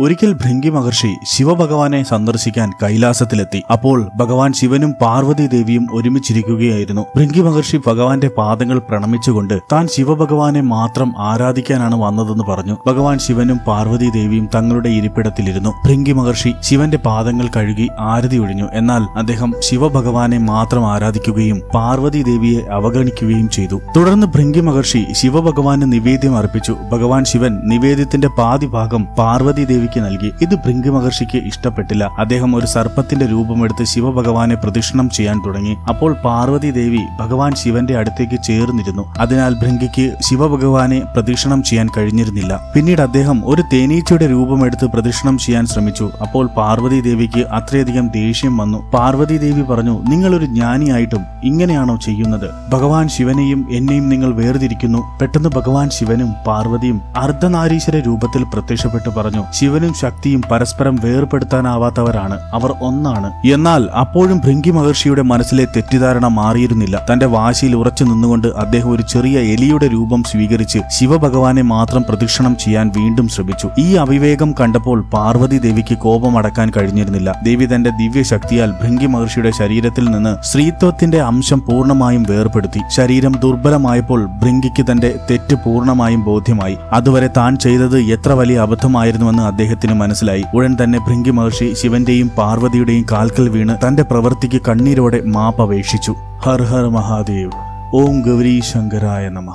ഒരിക്കൽ ഭൃംഗി മഹർഷി ശിവഭഗവാനെ സന്ദർശിക്കാൻ കൈലാസത്തിലെത്തി. അപ്പോൾ ഭഗവാൻ ശിവനും പാർവതി ദേവിയും ഒരുമിച്ചിരിക്കുകയായിരുന്നു. ഭൃംഗി മഹർഷി ഭഗവാന്റെ പാദങ്ങൾ പ്രണമിച്ചുകൊണ്ട് താൻ ശിവഭഗവാനെ മാത്രം ആരാധിക്കാനാണ് വന്നതെന്ന് പറഞ്ഞു. ഭഗവാൻ ശിവനും പാർവതി ദേവിയും തങ്ങളുടെ ഇരിപ്പിടത്തിലിരുന്നു. ഭൃംഗി മഹർഷി ശിവന്റെ പാദങ്ങൾ കഴുകി ആരതി ഒഴിഞ്ഞു. എന്നാൽ അദ്ദേഹം ശിവഭഗവാനെ മാത്രം ആരാധിക്കുകയും പാർവതി ദേവിയെ അവഗണിക്കുകയും ചെയ്തു. തുടർന്ന് ഭൃംഗി മഹർഷി ശിവഭഗവാന് നിവേദ്യം അർപ്പിച്ചു. ഭഗവാൻ ശിവൻ നിവേദ്യത്തിന്റെ പാതിഭാഗം പാർവതി ദേവിക്ക് നൽകി. ഇത് ഭൃംഗി മഹർഷിക്ക് ഇഷ്ടപ്പെട്ടില്ല. അദ്ദേഹം ഒരു സർപ്പത്തിന്റെ രൂപമെടുത്ത് ശിവഭഗവാനെ പ്രദക്ഷിണം ചെയ്യാൻ തുടങ്ങി. അപ്പോൾ പാർവതി ദേവി ഭഗവാൻ ശിവന്റെ അടുത്തേക്ക് ചേർന്നിരുന്നു. അതിനാൽ ഭൃംഗിക്ക് ശിവഭഗവാനെ പ്രദക്ഷിണം ചെയ്യാൻ കഴിഞ്ഞിരുന്നില്ല. പിന്നീട് അദ്ദേഹം ഒരു തേനീച്ചയുടെ രൂപമെടുത്ത് പ്രദക്ഷിണം ചെയ്യാൻ ശ്രമിച്ചു. അപ്പോൾ പാർവതി ദേവിക്ക് അത്രയധികം ദേഷ്യം വന്നു. പാർവതി ദേവി പറഞ്ഞു നിങ്ങളൊരു ജ്ഞാനിയായിട്ടും ഇങ്ങനെയാണോ ചെയ്യുന്നത്? ഭഗവാൻ ശിവനെയും എന്നെയും നിങ്ങൾ വേർതിരിക്കുന്നു. പെട്ടെന്ന് ഭഗവാൻ ശിവനും പാർവതിയും അർദ്ധനാരീശ്വര രൂപത്തിൽ പ്രത്യക്ഷപ്പെട്ടു പറഞ്ഞു ശിവനും ശക്തിയും പരസ്പരം വേർപെടുത്താനാവാത്തവരാണ് അവർ ഒന്നാണ്. എന്നാൽ അപ്പോഴും ഭൃങ്കി മഹർഷിയുടെ മനസ്സിലെ തെറ്റിദ്ധാരണ മാറിയിരുന്നില്ല. തന്റെ വാശിയിൽ ഉറച്ചു നിന്നുകൊണ്ട് അദ്ദേഹം ഒരു ചെറിയ എലിയുടെ രൂപം സ്വീകരിച്ച് ശിവഭഗവാനെ മാത്രം പ്രദക്ഷിണം ചെയ്യാൻ വീണ്ടും ശ്രമിച്ചു. ഈ അവിവേകം കണ്ടപ്പോൾ പാർവതി ദേവിക്ക് കോപമടക്കാൻ കഴിഞ്ഞിരുന്നില്ല. ദേവി തന്റെ ദിവ്യശക്തിയാൽ ഭൃങ്കി മഹർഷിയുടെ ശരീരത്തിൽ നിന്ന് സ്ത്രീത്വത്തിന്റെ അംശം പൂർണമായും വേർപെടുത്തി. ശരീരം ദുർബലമായപ്പോൾ ഭൃങ്കിക്ക് തന്റെ തെറ്റ് പൂർണമായും ബോധ്യമായി. അതുവരെ താൻ ചെയ്തത് എത്ര വലിയ അബദ്ധമായിരുന്നുവെന്ന് അദ്ദേഹത്തിന് മനസ്സിലായി. ഉടൻ തന്നെ ഭൃങ്കി മഹർഷി ശിവന്റെയും പാർവതിയുടെയും കാൽക്കൽ വീണ് തന്റെ പ്രവൃത്തിക്ക് കണ്ണീരോടെ മാപ്പ് അപേക്ഷിച്ചു ഹർ ഹർ മഹാദേവ്. ഓം ഗൗരി ശങ്കരായ നമ.